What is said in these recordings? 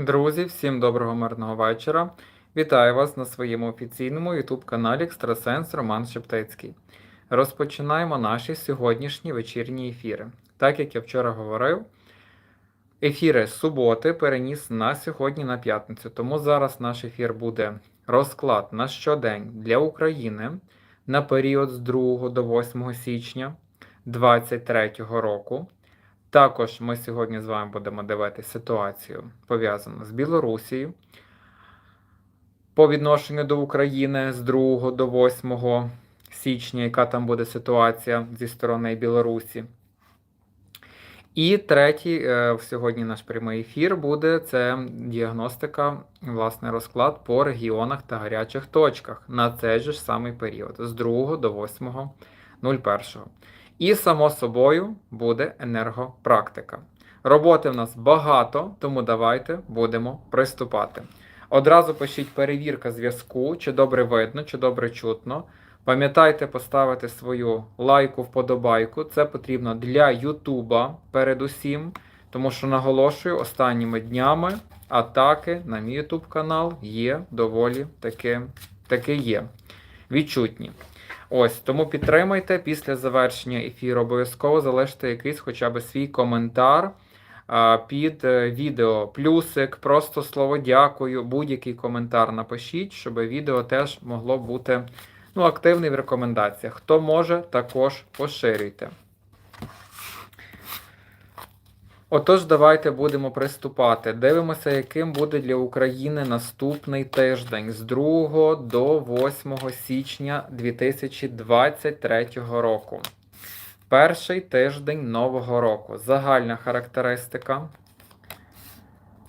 Друзі, всім доброго мирного вечора. Вітаю вас на своєму офіційному YouTube каналі Екстрасенс Роман Шептицький. Розпочинаємо наші сьогоднішні вечірні ефіри. Так як я вчора говорив, ефіри з суботи переніс на сьогодні на п'ятницю. Тому зараз наш ефір буде розклад на щодень для України на період з 2 до 8 січня 2023 року. Також ми сьогодні з вами будемо дивитися ситуацію пов'язану з Білорусією по відношенню до України з 2 до 8 січня, яка там буде ситуація зі сторони Білорусі. І третій е, сьогодні наш прямий ефір буде це діагностика, власне, розклад по регіонах та гарячих точках на цей же ж самий період з 2 до 8.01. І, само собою, буде енергопрактика. Роботи в нас багато, тому давайте будемо приступати. Одразу пишіть перевірка зв'язку, чи добре видно, чи добре чутно. Пам'ятайте поставити свою лайку, вподобайку. Це потрібно для Ютуба передусім, тому що наголошую, останніми днями атаки на мій Ютуб канал є доволі таки, таки є. Відчутні. Ось, тому підтримайте після завершення ефіру. Обов'язково залиште якийсь хоча б свій коментар а, під е, відео. Плюсик, просто слово дякую, будь-який коментар напишіть, щоб відео теж могло бути ну, активним в рекомендаціях. Хто може, також поширюйте. Отож, давайте будемо приступати. Дивимося, яким буде для України наступний тиждень з 2 до 8 січня 2023 року. Перший тиждень нового року. Загальна характеристика.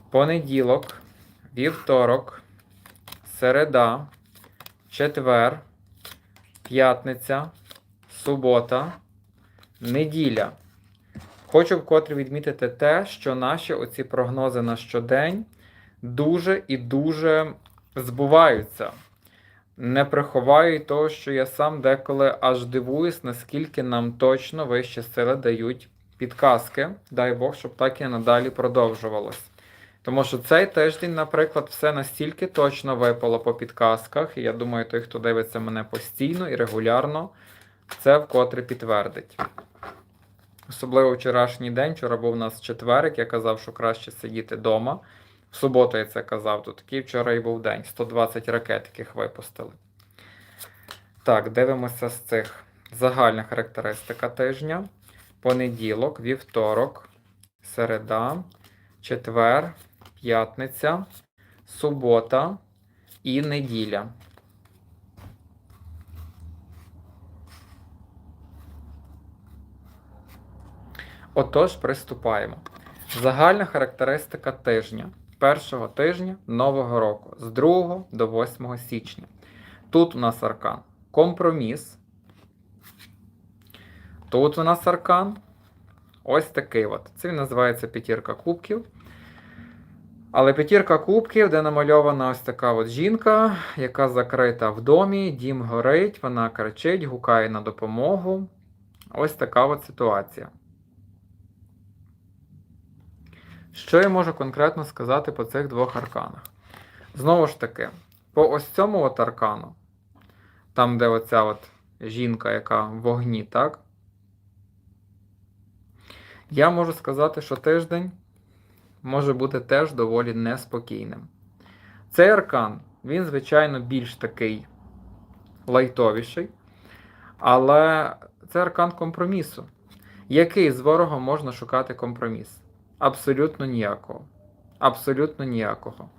Понеділок, вівторок, середа, четвер, п'ятниця, субота, неділя. Хочу вкотре відмітити те, що наші оці прогнози на щодень дуже і дуже збуваються. Не приховаю й того, що я сам деколи аж дивуюсь, наскільки нам точно вищі сили дають підказки. Дай Бог, щоб так і надалі продовжувалось. Тому що цей тиждень, наприклад, все настільки точно випало по підказках, і я думаю, той, хто дивиться мене постійно і регулярно, це вкотре підтвердить. Особливо вчорашній день, вчора був у нас четверик, я казав, що краще сидіти вдома. В суботу я це казав, то такий вчора і був день. 120 ракет яких випустили. Так, дивимося з цих. Загальна характеристика тижня. Понеділок, вівторок, середа, четвер, п'ятниця, субота і неділя. Отож, приступаємо. Загальна характеристика тижня. Першого тижня нового року з 2 до 8 січня. Тут у нас аркан компроміс. Тут у нас аркан ось такий от. Це він називається п'ятірка кубків. Але п'ятірка кубків, де намальована ось така от жінка, яка закрита в домі, дім горить, вона кричить, гукає на допомогу. Ось така от ситуація. Що я можу конкретно сказати по цих двох арканах? Знову ж таки, по ось цьому от аркану, там, де оця от жінка, яка в вогні, так? Я можу сказати, що тиждень може бути теж доволі неспокійним. Цей аркан, він, звичайно, більш такий лайтовіший, але це аркан компромісу. Який з ворогом можна шукати компроміс? Абсолютно ніякого. Абсолютно ніякого.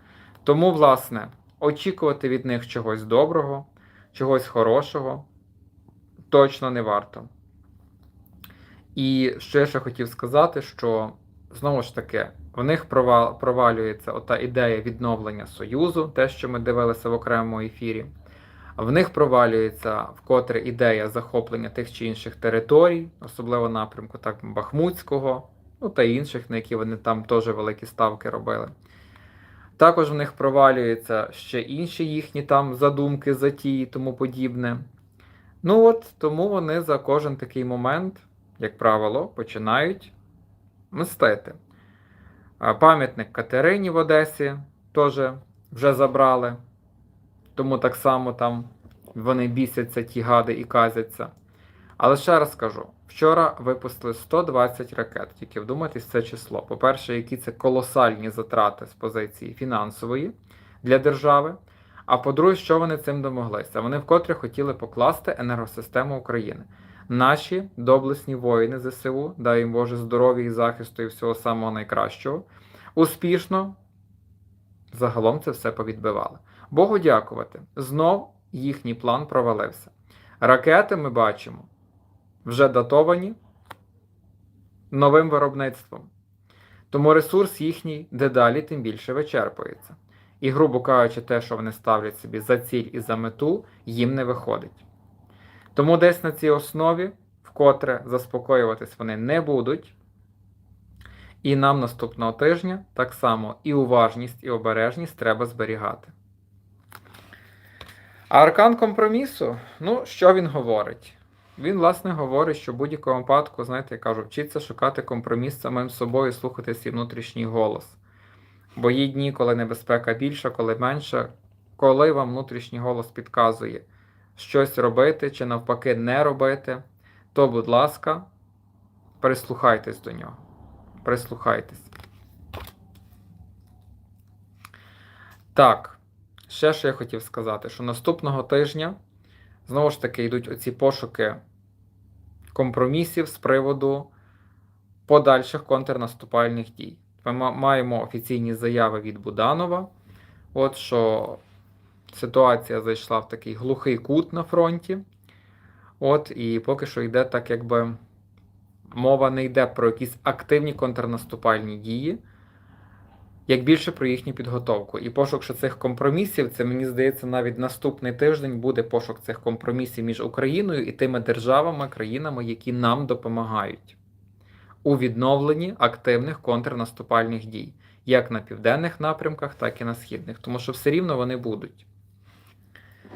Тому, власне, очікувати від них чогось доброго, чогось хорошого точно не варто. І що я ще хотів сказати, що знову ж таки, в них провалюється ота ідея відновлення Союзу, те, що ми дивилися в окремому ефірі. В них провалюється вкотре ідея захоплення тих чи інших територій, особливо напрямку так, Бахмутського ну та інших, на які вони там теж великі ставки робили. Також в них провалюються ще інші їхні там задумки, затії і тому подібне. Ну от, тому вони за кожен такий момент, як правило, починають мстити. Пам'ятник Катерині в Одесі теж вже забрали. Тому так само там вони бісяться, ті гади і казяться. Але ще раз скажу: вчора випустили 120 ракет. Тільки вдумайтесь це число. По-перше, які це колосальні затрати з позиції фінансової для держави. А по-друге, що вони цим домоглися? Вони вкотре хотіли покласти енергосистему України. Наші доблесні воїни ЗСУ, дай їм Боже здоров'я і захисту і всього самого найкращого, успішно загалом це все повідбивали. Богу дякувати. Знов їхній план провалився. Ракети ми бачимо вже датовані новим виробництвом. Тому ресурс їхній дедалі тим більше вичерпується. І, грубо кажучи, те, що вони ставлять собі за ціль і за мету, їм не виходить. Тому десь на цій основі, вкотре заспокоюватись вони не будуть. І нам наступного тижня так само і уважність, і обережність треба зберігати. А аркан компромісу, ну, що він говорить? Він, власне, говорить, що в будь-якому випадку, знаєте, я кажу, вчиться шукати компроміс самим собою і слухати свій внутрішній голос. Бо є дні, коли небезпека більша, коли менша, коли вам внутрішній голос підказує щось робити чи навпаки не робити, то, будь ласка, прислухайтесь до нього. Прислухайтесь. Так, ще що я хотів сказати, що наступного тижня знову ж таки йдуть оці пошуки компромісів з приводу подальших контрнаступальних дій. Ми маємо офіційні заяви від Буданова, от що ситуація зайшла в такий глухий кут на фронті. От, і поки що йде так, якби мова не йде про якісь активні контрнаступальні дії, як більше про їхню підготовку. І пошук цих компромісів, це мені здається, навіть наступний тиждень буде пошук цих компромісів між Україною і тими державами, країнами, які нам допомагають у відновленні активних контрнаступальних дій, як на південних напрямках, так і на східних, тому що все рівно вони будуть.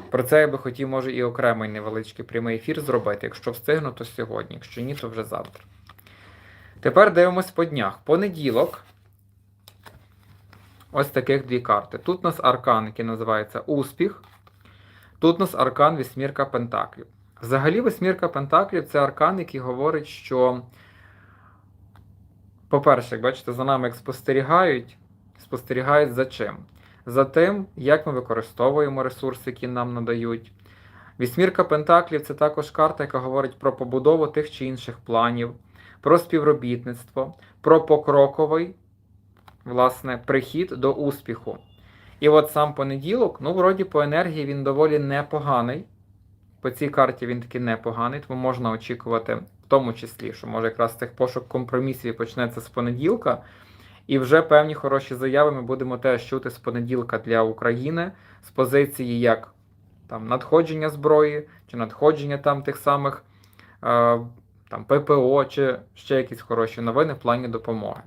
Про це я би хотів, може, і окремий невеличкий прямий ефір зробити. Якщо встигну, то сьогодні, якщо ні, то вже завтра. Тепер дивимось по днях. Понеділок. Ось таких дві карти. Тут у нас аркан, який називається Успіх. Тут у нас аркан Вісьмірка Пентаклів. Взагалі, Вісьмірка Пентаклів це аркан, який говорить, що, по-перше, як бачите, за нами як спостерігають, спостерігають за чим? За тим, як ми використовуємо ресурси, які нам надають. Вісьмірка Пентаклів це також карта, яка говорить про побудову тих чи інших планів, про співробітництво, про покроковий власне, прихід до успіху. І от сам понеділок, ну, вроді по енергії він доволі непоганий. По цій карті він таки непоганий, тому можна очікувати, в тому числі, що може якраз цих пошук компромісів почнеться з понеділка. І вже певні хороші заяви ми будемо теж чути з понеділка для України з позиції як там надходження зброї, чи надходження там тих самих е, там ППО, чи ще якісь хороші новини в плані допомоги.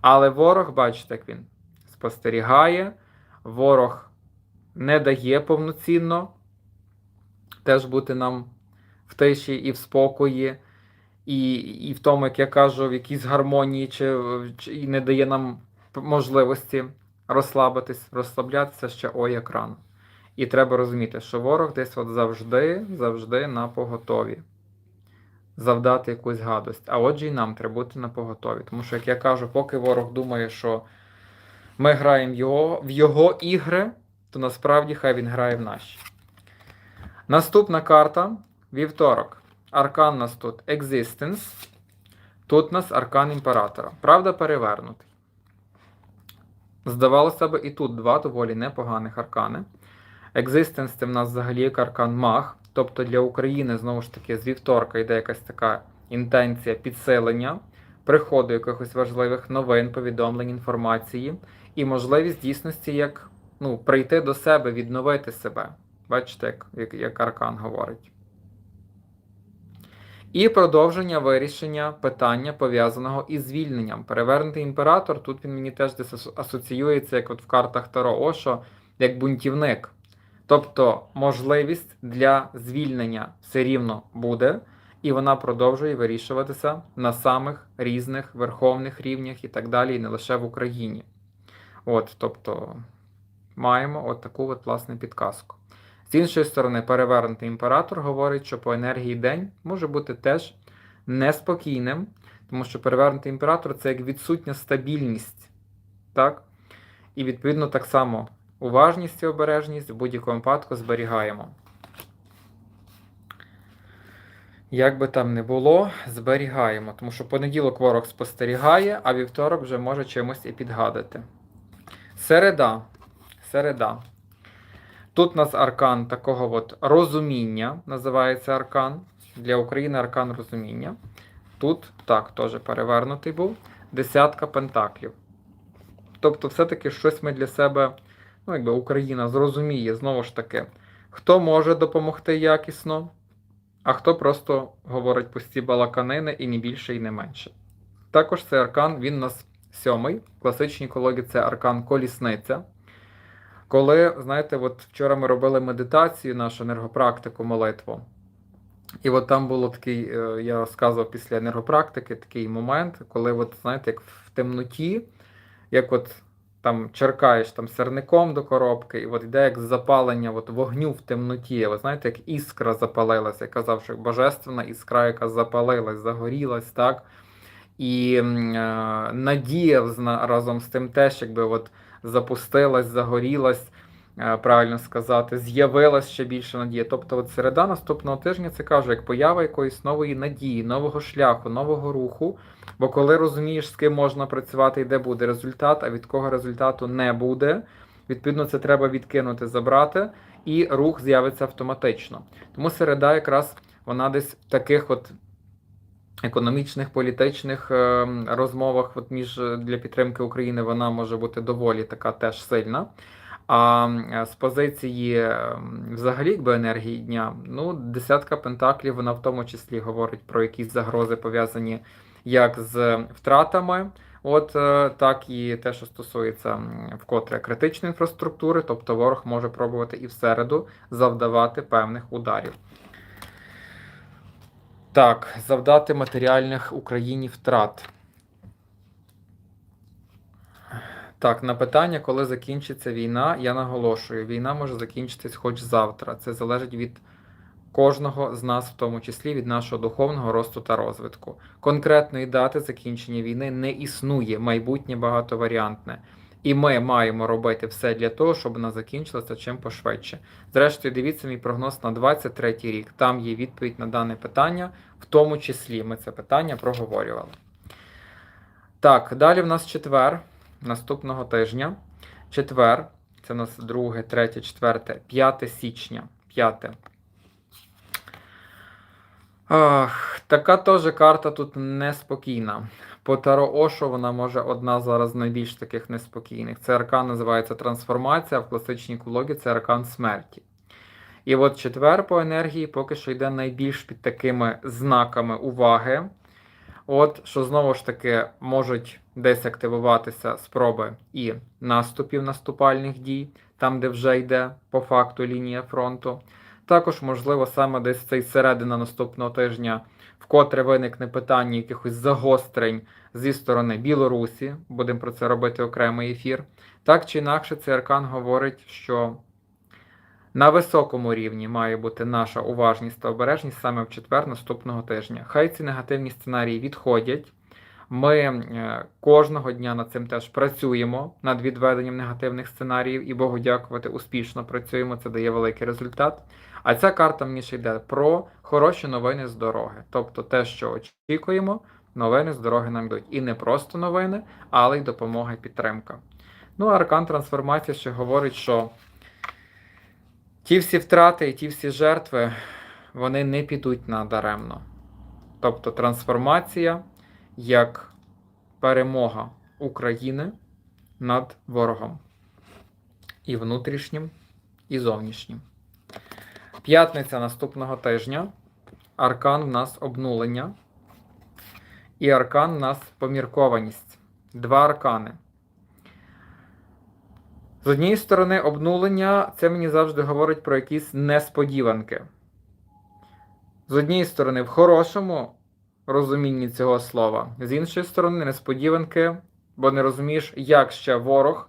Але ворог, бачите, як він спостерігає, ворог не дає повноцінно теж бути нам в тиші і в спокої, і і в тому, як я кажу, в якійсь гармонії, чи, чи не дає нам можливості розслабитись, розслаблятися ще ой як рано. І треба розуміти, що ворог десь от завжди, завжди на поготові завдати якусь гадость. А отже, і нам треба бути на поготові. Тому що, як я кажу, поки ворог думає, що ми граємо його, в його ігри, то насправді хай він грає в наші. Наступна карта вівторок. Аркан у нас тут Existence. Тут нас аркан імператора. Правда, перевернутий. Здавалося б, і тут два доволі непоганих аркани. Existence це в нас взагалі як аркан маг. Тобто для України, знову ж таки, з вівторка йде якась така інтенція підсилення, приходу якихось важливих новин, повідомлень, інформації і можливість дійсності як ну, прийти до себе, відновити себе. Бачите, як, як, Аркан говорить. І продовження вирішення питання, пов'язаного із звільненням. Перевернутий імператор, тут він мені теж десь асоціюється, як от в картах Таро Ошо, як бунтівник. Тобто можливість для звільнення все рівно буде, і вона продовжує вирішуватися на самих різних верховних рівнях і так далі, і не лише в Україні. От, тобто маємо от таку от власне підказку. З іншої сторони, перевернутий імператор говорить, що по енергії день може бути теж неспокійним, тому що перевернутий імператор це як відсутня стабільність. Так? І відповідно так само уважність і обережність в будь-якому випадку зберігаємо. Як би там не було, зберігаємо, тому що понеділок ворог спостерігає, а вівторок вже може чимось і підгадати. Середа. Середа. Тут у нас аркан такого от розуміння, називається аркан. Для України аркан розуміння. Тут так, теж перевернутий був. Десятка пентаклів. Тобто, все-таки щось ми для себе, ну, якби Україна зрозуміє, знову ж таки, хто може допомогти якісно, а хто просто говорить пусті балаканини і не більше, і не менше. Також цей аркан, він у нас сьомий. В класичній колоді це аркан колісниця. Коли, знаєте, от вчора ми робили медитацію, нашу енергопрактику, молитву. І от там було такий, е, я розказував після енергопрактики такий момент, коли, от, знаєте, як в темноті, як от там черкаєш там сірником до коробки, і от йде як запалення от вогню в темноті. Ви знаєте, як іскра запалилася. Я казав, що божественна іскра, яка запалилась, загорілась, так? І е, надія разом з тим теж, якби от запустилась, загорілась, правильно сказати, з'явилась ще більше надія. Тобто, от середа наступного тижня це кажу, як поява якоїсь нової надії, нового шляху, нового руху. Бо коли розумієш, з ким можна працювати і де буде результат, а від кого результату не буде, відповідно, це треба відкинути, забрати, і рух з'явиться автоматично. Тому середа якраз вона десь в таких от економічних, політичних е, розмовах от між е, для підтримки України вона може бути доволі така теж сильна. А е, з позиції е, взагалі якби енергії дня, ну, десятка пентаклів, вона в тому числі говорить про якісь загрози пов'язані як з втратами, от е, так і те, що стосується вкотре критичної інфраструктури, тобто ворог може пробувати і в середу завдавати певних ударів. Так, завдати матеріальних Україні втрат. Так, на питання, коли закінчиться війна, я наголошую, війна може закінчитись хоч завтра. Це залежить від кожного з нас, в тому числі від нашого духовного росту та розвитку. Конкретної дати закінчення війни не існує, майбутнє багатоваріантне. І ми маємо робити все для того, щоб вона закінчилася чим пошвидше. Зрештою, дивіться мій прогноз на 23 рік. Там є відповідь на дане питання, в тому числі ми це питання проговорювали. Так, далі в нас четвер наступного тижня. Четвер, це у нас 2, 3, 4, 5 січня. 5. Ах, така теж карта тут неспокійна. По Таро Ошо вона може одна зараз найбільш таких неспокійних. Це аркан називається трансформація, а в класичній колоді це аркан смерті. І от четвер по енергії поки що йде найбільш під такими знаками уваги. От, що знову ж таки можуть десь активуватися спроби і наступів наступальних дій, там, де вже йде по факту лінія фронту. Також, можливо, саме десь цей середина наступного тижня, вкотре виникне питання якихось загострень зі сторони Білорусі. Будемо про це робити окремий ефір. Так чи інакше, цей аркан говорить, що на високому рівні має бути наша уважність та обережність саме в четвер наступного тижня. Хай ці негативні сценарії відходять. Ми е, кожного дня над цим теж працюємо над відведенням негативних сценаріїв і Богу дякувати, успішно працюємо. Це дає великий результат. А ця карта мені ще йде про хороші новини з дороги. Тобто те, що очікуємо, новини з дороги нам йдуть. І не просто новини, але й допомога і підтримка. Ну, аркан трансформації ще говорить, що ті всі втрати і ті всі жертви, вони не підуть надаремно. Тобто трансформація як перемога України над ворогом. І внутрішнім, і зовнішнім. П'ятниця наступного тижня. Аркан в нас обнулення. І аркан в нас поміркованість. Два аркани. З однієї сторони, обнулення це мені завжди говорить про якісь несподіванки. З однієї сторони, в хорошому розумінні цього слова, з іншої сторони, несподіванки, бо не розумієш, як ще ворог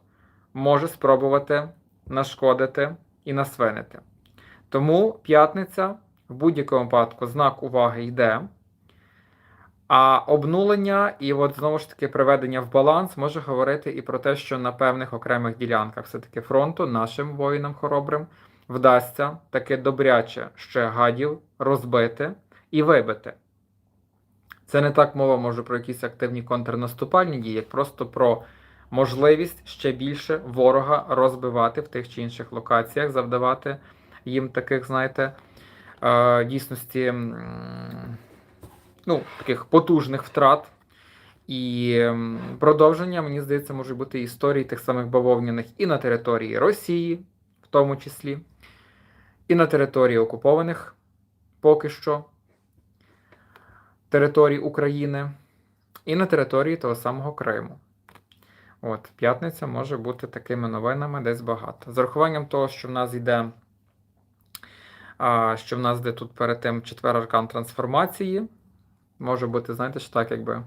може спробувати нашкодити і насвинити. Тому п'ятниця в будь-якому випадку знак уваги йде. А обнулення і от знову ж таки приведення в баланс може говорити і про те, що на певних окремих ділянках все-таки фронту нашим воїнам хоробрим вдасться таки добряче ще гадів розбити і вибити. Це не так мова може про якісь активні контрнаступальні дії, як просто про можливість ще більше ворога розбивати в тих чи інших локаціях, завдавати їм таких, знаєте, е, дійсності ну, таких потужних втрат. І продовження, мені здається, може бути історії тих самих бавовняних і на території Росії, в тому числі, і на території окупованих поки що територій України, і на території того самого Криму. От, п'ятниця може бути такими новинами десь багато. З урахуванням того, що в нас йде, а, що в нас йде тут перед тим четвер аркан трансформації, може бути, знаєте, що так, якби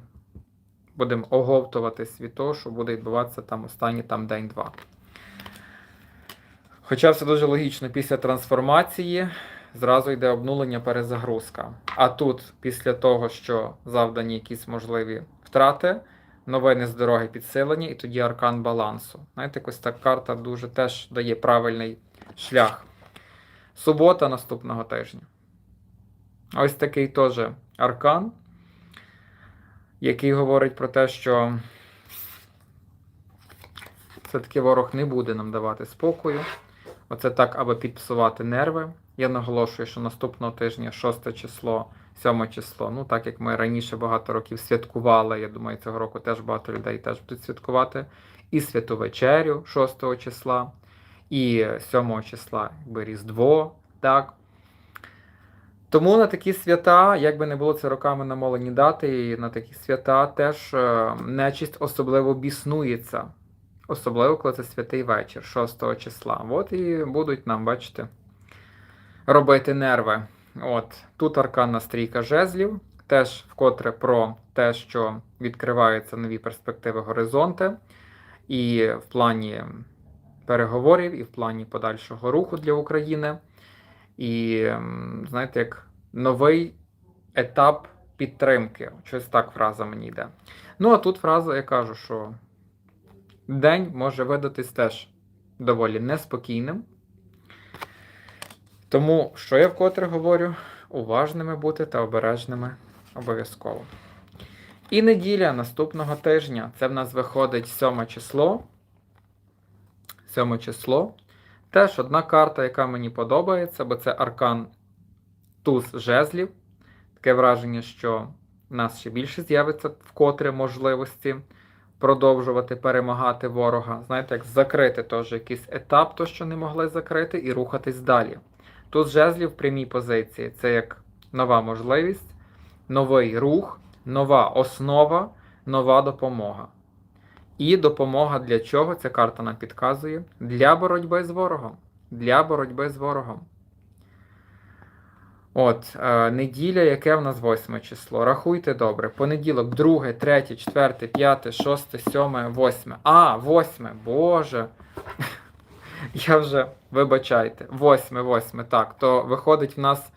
будемо оговтуватись від того, що буде відбуватися там останній там день-два. Хоча все дуже логічно, після трансформації зразу йде обнулення перезагрузка. А тут, після того, що завдані якісь можливі втрати, новини з дороги підсилені, і тоді аркан балансу. Знаєте, якось так карта дуже теж дає правильний шлях. Субота наступного тижня. Ось такий теж аркан, який говорить про те, що все-таки ворог не буде нам давати спокою. Оце так, аби підпсувати нерви. Я наголошую, що наступного тижня, 6 число, 7 число, ну так як ми раніше багато років святкували, я думаю, цього року теж багато людей теж будуть святкувати. І святу вечерю 6 числа, і 7 числа, якби Різдво, так. Тому на такі свята, як би не було це роками намолені дати, і на такі свята теж е, нечисть особливо біснується. Особливо, коли це святий вечір, 6 числа. От і будуть нам, бачите, робити нерви. От Тут арканна стрійка жезлів, теж вкотре про те, що відкриваються нові перспективи горизонти, і в плані переговорів, і в плані подальшого руху для України. І, знаєте, як новий етап підтримки. Щось так фраза мені йде. Ну, а тут фраза, я кажу, що день може видатись теж доволі неспокійним. Тому, що я вкотре говорю, уважними бути та обережними обов'язково. І неділя наступного тижня. Це в нас виходить 7 число. 7 число. Теж одна карта, яка мені подобається, бо це аркан туз жезлів. Таке враження, що в нас ще більше з'явиться вкотре можливості продовжувати перемагати ворога. Знаєте, як закрити теж якийсь етап, то що не могли закрити, і рухатись далі. Туз жезлів в прямій позиції це як нова можливість, новий рух, нова основа, нова допомога. І допомога для чого ця карта нам підказує? Для боротьби з ворогом. Для боротьби з ворогом. От, е, неділя, яке в нас 8 число. Рахуйте добре. Понеділок, 2, 3, 4, 5, 6, 7, 8. А, 8. Боже. Я вже, вибачайте, 8, 8. Так, то виходить в нас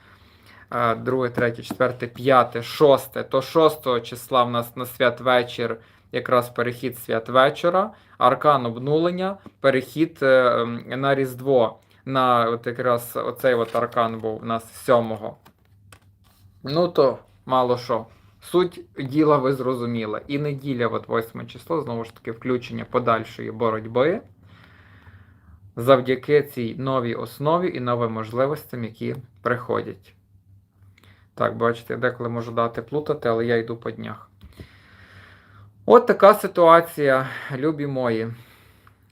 2, 3, 4, 5, 6. То 6 числа в нас на святвечір якраз перехід святвечора, аркан обнулення, перехід е, на Різдво. На от якраз оцей от аркан був у нас 7-го. Ну то мало що. Суть діла ви зрозуміли. І неділя, от 8 число, знову ж таки, включення подальшої боротьби завдяки цій новій основі і новим можливостям, які приходять. Так, бачите, я деколи можу дати плутати, але я йду по днях. От така ситуація, любі мої.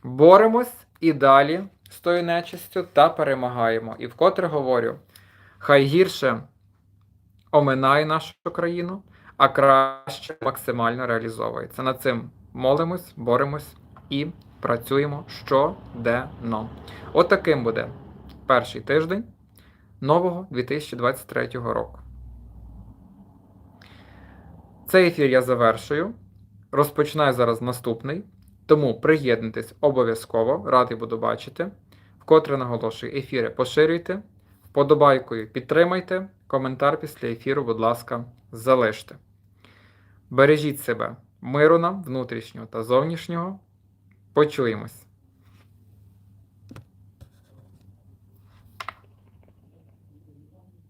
Боремось і далі з тою нечистю та перемагаємо. І вкотре говорю: хай гірше оминає нашу країну, а краще максимально реалізовується. Над цим молимось, боремось і працюємо щоденно. От таким буде перший тиждень нового 2023 року. Цей ефір я завершую. Розпочинаю зараз наступний. Тому приєднуйтесь обов'язково, радий буду бачити. Вкотре наголошую, ефіри поширюйте, вподобайкою підтримайте, коментар після ефіру, будь ласка, залиште. Бережіть себе, миру нам, внутрішнього та зовнішнього. Почуємось!